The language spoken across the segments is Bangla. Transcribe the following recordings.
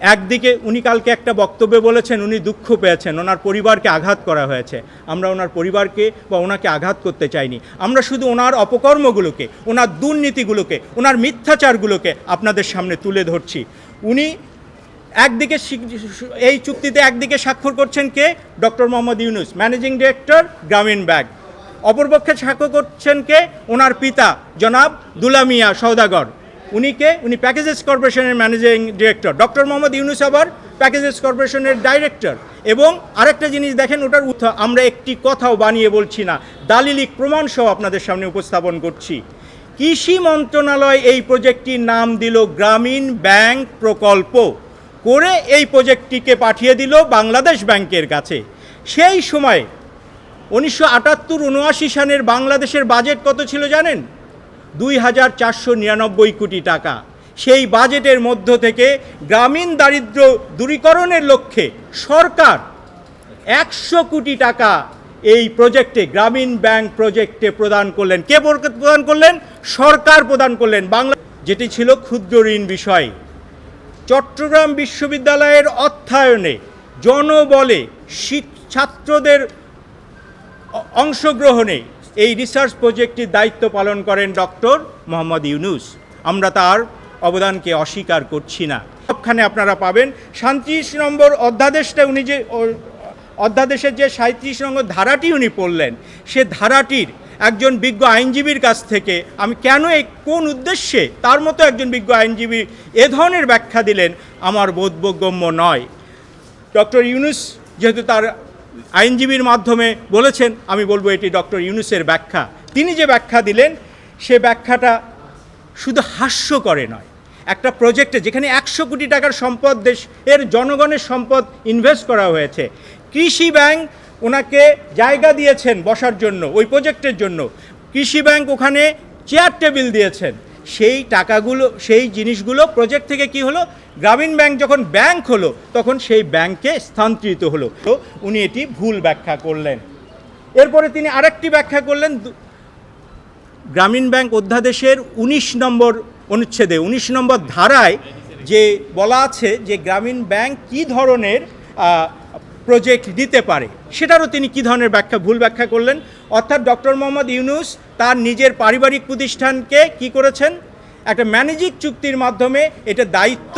একদিকে উনি কালকে একটা বক্তব্যে বলেছেন, উনি দুঃখ পেয়েছেন, ওনার পরিবারকে আঘাত করা হয়েছে। আমরা ওনার পরিবারকে বা ওনাকে আঘাত করতে চাইনি। আমরা শুধু ওনার অপকর্মগুলোকে, ওনার দুর্নীতিগুলোকে, ওনার মিথ্যাচারগুলোকে আপনাদের সামনে তুলে ধরছি। উনি একদিকে এই চুক্তিতে একদিকে স্বাক্ষর করছেন কে? Doctor Mohammad Yunus, managing director Grameen bank. অপরপক্ষে স্বাক্ষর করছেন কে? ওনার পিতা, জনাব দুলামিয়া সৌদাগর উনি কে উনি প্যাকেজেস কর্পোরেশনের managing director doctor Mohammad Yunus আবার প্যাকেজেস কর্পোরেশনের ডাইরেক্টর এবং আরেকটা জিনিস দেখেন, ওটার উত্থ, আমরা একটি কথাও বানিয়ে বলছি না, দালিলিক প্রমাণ সহ আপনাদের সামনে উপস্থাপন করছি। কৃষি মন্ত্রণালয় এই প্রজেক্টটির নাম দিল গ্রামীণ ব্যাংক প্রকল্প। করে এই প্রজেক্টটিকে পাঠিয়ে দিল বাংলাদেশ ব্যাংকের কাছে। সেই সময় উনিশশো আটাত্তর উনআশি সালের বাংলাদেশের বাজেট কত ছিল জানেন? দুই হাজার চারশো নিরানব্বই কোটি টাকা। সেই বাজেটের মধ্য থেকে গ্রামীণ দারিদ্র্য দূরীকরণের লক্ষ্যে সরকার একশো কোটি টাকা এই প্রজেক্টে, গ্রামীণ ব্যাংক প্রজেক্টে প্রদান করলেন। কে প্রদান করলেন? সরকার প্রদান করলেন। বাংলা যেটি ছিল ক্ষুদ্র ঋণ বিষয়। চট্টগ্রাম বিশ্ববিদ্যালয়ের অর্থায়নে জনবলে ছাত্রদের অংশগ্রহণে এই রিসার্চ প্রজেক্টটির দায়িত্ব পালন করেন ডক্টর মোহাম্মদ ইউনুস। আমরা তার অবদানকে অস্বীকার করছি না। সবখানে আপনারা পাবেন সাঁত্রিশ নম্বর অধ্যাদেশটা উনি যে অধ্যাদেশের যে সাঁত্রিশ নম্বর ধারাটি উনি পড়লেন, সে ধারাটির একজন বিজ্ঞ আইনজীবীর কাছ থেকে আমি কেন এই, কোন উদ্দেশ্যে তার মতো একজন বিজ্ঞ আইনজীবী এ ধরনের ব্যাখ্যা দিলেন, আমার বোধগম্য নয়। ডক্টর ইউনুস যেহেতু তার আইনজীবীর মাধ্যমে বলেছেন, আমি বলব এটি ডক্টর ইউনুসের ব্যাখ্যা। তিনি যে ব্যাখ্যা দিলেন, সে ব্যাখ্যাটা শুধু হাস্য করে নয়। একটা প্রজেক্টে যেখানে একশো কোটি টাকার সম্পদ দেশ, এর জনগণের সম্পদ ইনভেস্ট করা হয়েছে। কৃষি ব্যাংক ওনাকে জায়গা দিয়েছেন বসার জন্য, ওই প্রজেক্টের জন্য। কৃষি ব্যাংক ওখানে চেয়ার টেবিল দিয়েছেন। সেই টাকাগুলো, সেই জিনিসগুলো প্রজেক্ট থেকে কি হলো? গ্রামীণ ব্যাংক যখন ব্যাংক হলো, তখন সেই ব্যাংকে স্থানান্তরিত হলো। তো উনি এটি ভুল ব্যাখ্যা করলেন। এরপরে তিনি আরেকটি ব্যাখ্যা করলেন। গ্রামীণ ব্যাংক অধ্যাদেশের ১৯ নম্বর অনুচ্ছেদে ১৯ নম্বর ধারায় যে বলা আছে যে গ্রামীণ ব্যাংক কি ধরনের প্রজেক্ট দিতে পারে। সেটারও তিনি কি ধরনের ব্যাখ্যা ভুল ব্যাখ্যা করলেন? অর্থাৎ ডক্টর মোহাম্মদ ইউনুস তার নিজের পারিবারিক প্রতিষ্ঠানকে কি করেছেন? একটা ম্যানেজিক চুক্তির মাধ্যমে এটা দায়িত্ব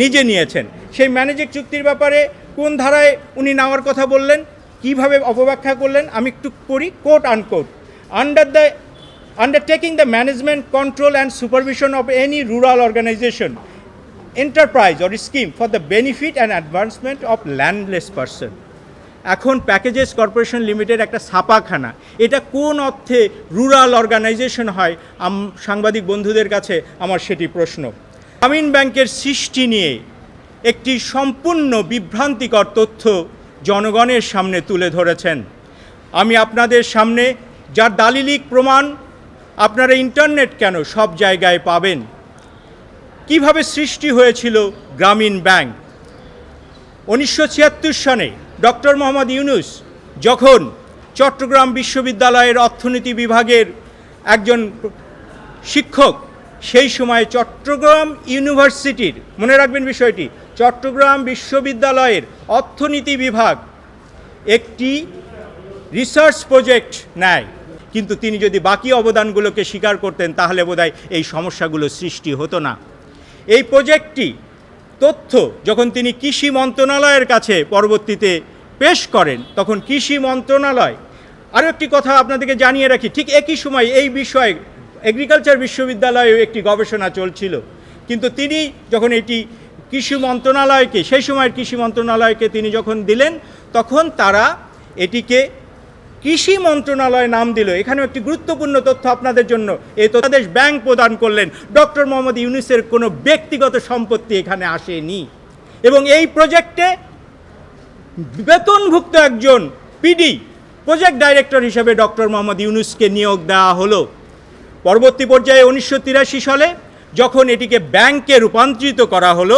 নিজে নিয়েছেন। সেই ম্যানেজিক চুক্তির ব্যাপারে কোন ধারায় উনি নেওয়ার কথা বললেন? কীভাবে অপব্যাখ্যা করলেন? আমি একটু পড়ি quote unquote under the undertaking the management, control, and supervision of any rural organization, enterprise, or scheme for the benefit and advancement of landless person. এখন প্যাকেজেস কর্পোরেশন লিমিটেড একটা ছাপাখানা। এটা কোন অর্থে রুরাল অর্গানাইজেশন হয়? আম- সাংবাদিক বন্ধুদের কাছে আমার সেটি প্রশ্ন। গ্রামীণ ব্যাংকের সৃষ্টি নিয়ে একটি সম্পূর্ণ বিভ্রান্তিকর তথ্য জনগণের সামনে তুলে ধরেছেন। আমি আপনাদের সামনে যার দালিলিক প্রমাণ আপনারা ইন্টারনেট কেন সব জায়গায় পাবেন? কীভাবে সৃষ্টি হয়েছিল গ্রামীণ ব্যাংক? উনিশশো ছিয়াত্তর সনে ডক্টর মোহাম্মদ ইউনুস যখন চট্টগ্রাম বিশ্ববিদ্যালয়ের অর্থনীতি বিভাগের একজন শিক্ষক, সেই সময়ে চট্টগ্রাম ইউনিভার্সিটির, মনে রাখবেন বিষয়টি, চট্টগ্রাম বিশ্ববিদ্যালয়ের অর্থনীতি বিভাগ একটি রিসার্চ প্রজেক্ট নেয়। কিন্তু তিনি যদি বাকি অবদানগুলোকে স্বীকার করতেন, তাহলে বোধহয় এই সমস্যাগুলো সৃষ্টি হতো না। এই প্রজেক্টটি তথ্য যখন তিনি কৃষি মন্ত্রণালয়ের কাছে পরবর্তীতে পেশ করেন, তখন কৃষি মন্ত্রণালয় আরও একটি কথা আপনাদেরকে জানিয়ে রাখি, ঠিক একই সময় এই বিষয়ে এগ্রিকালচার বিশ্ববিদ্যালয়েও একটি গবেষণা চলছিল। কিন্তু তিনি যখন এটি কৃষি মন্ত্রণালয়কে, সেই সময়ের কৃষি মন্ত্রণালয়কে তিনি যখন দিলেন, তখন তারা এটিকে কৃষি মন্ত্রণালয় নাম দিল। এখানেও একটি গুরুত্বপূর্ণ তথ্য আপনাদের জন্য। এই তথ্যাদেশ ব্যাংক প্রদান করলেন। ডক্টর মোহাম্মদ ইউনুসের কোনো ব্যক্তিগত সম্পত্তি এখানে আসেনি। এবং এই প্রজেক্টে বেতনভুক্ত একজন পিডি, প্রজেক্ট ডাইরেক্টর হিসেবে ডক্টর মোহাম্মদ ইউনুসকে নিয়োগ দেওয়া হলো। পরবর্তী পর্যায়ে উনিশশো তিরাশি সালে যখন এটিকে ব্যাংকে রূপান্তরিত করা হলো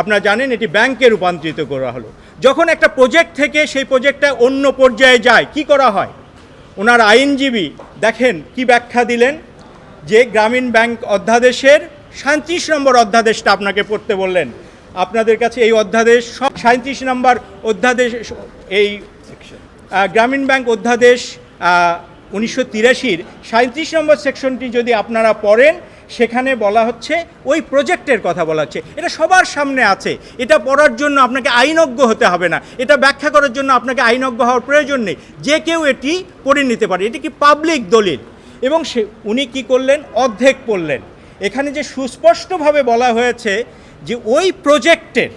আপনারা জানেন এটি ব্যাংকে রূপান্তরিত করা হলো। যখন একটা প্রজেক্ট থেকে সেই প্রজেক্টটা অন্য পর্যায়ে যায় কি করা হয়? ওনার আইনজীবী দেখেন কি ব্যাখ্যা দিলেন যে গ্রামীণ ব্যাংক অধ্যাদেশের সাঁত্রিশ নম্বর অধ্যাদেশটা আপনাকে পড়তে বললেন। আপনাদের কাছে এই অধ্যাদেশ সব সাঁত্রিশ নম্বর অধ্যাদেশ এই গ্রামীণ ব্যাংক অধ্যাদেশ উনিশশো তিরাশির সাঁত্রিশ নম্বর সেকশনটি যদি আপনারা পড়েন সেখানে বলা হচ্ছে, ওই প্রজেক্টের কথা বলা হচ্ছে। এটা সবার সামনে আছে। এটা পড়ার জন্য আপনাকে আইনজ্ঞ হতে হবে না। এটা ব্যাখ্যা করার জন্য আপনাকে আইনজ্ঞ হওয়ার প্রয়োজন নেই। যে কেউ এটি পড়ে নিতে পারে। এটি কি পাবলিক দলিল? এবং সে, উনি কি করলেন? অর্ধেক পড়লেন। এখানে যে সুস্পষ্টভাবে বলা হয়েছে যে ওই প্রজেক্টের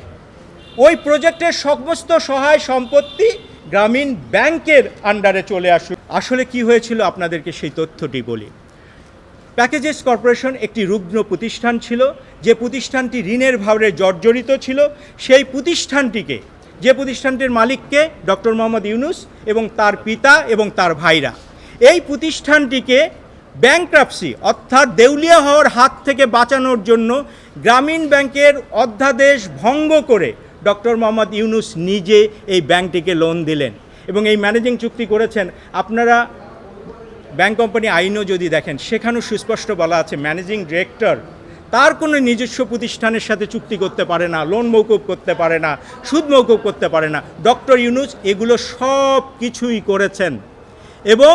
ওই প্রজেক্টের সমস্ত সহায় সম্পত্তি গ্রামীণ ব্যাংকের আন্ডারে চলে আসুক। আসলে কি হয়েছিল? আপনাদেরকে সেই তথ্যটি বলি। প্যাকেজেস কর্পোরেশন একটি রুগ্ন প্রতিষ্ঠান ছিল। যে প্রতিষ্ঠানটি ঋণের ভাবে জর্জরিত ছিল, সেই প্রতিষ্ঠানটিকে, যে প্রতিষ্ঠানটির মালিককে ডক্টর মোহাম্মদ ইউনুস এবং তার পিতা এবং তার ভাইরা, এই প্রতিষ্ঠানটিকে ব্যাংক্রাপসি অর্থাৎ দেউলিয়া হওয়ার হাত থেকে বাঁচানোর জন্য গ্রামীণ ব্যাংকের অধ্যাদেশ ভঙ্গ করে ডক্টর মোহাম্মদ ইউনুস নিজে এই ব্যাংকটিকে লোন দিলেন এবং এই ম্যানেজিং চুক্তি করেছেন। আপনারা ব্যাংক কোম্পানি আইনও যদি দেখেন, সেখানেও সুস্পষ্ট বলা আছে ম্যানেজিং ডিরেক্টর তার কোনো নিজস্ব প্রতিষ্ঠানের সাথে চুক্তি করতে পারে না, লোন মৌকুব করতে পারে না, সুদ মৌকুব করতে পারে না। ডক্টর ইউনুস এগুলো সব কিছুই করেছেন। এবং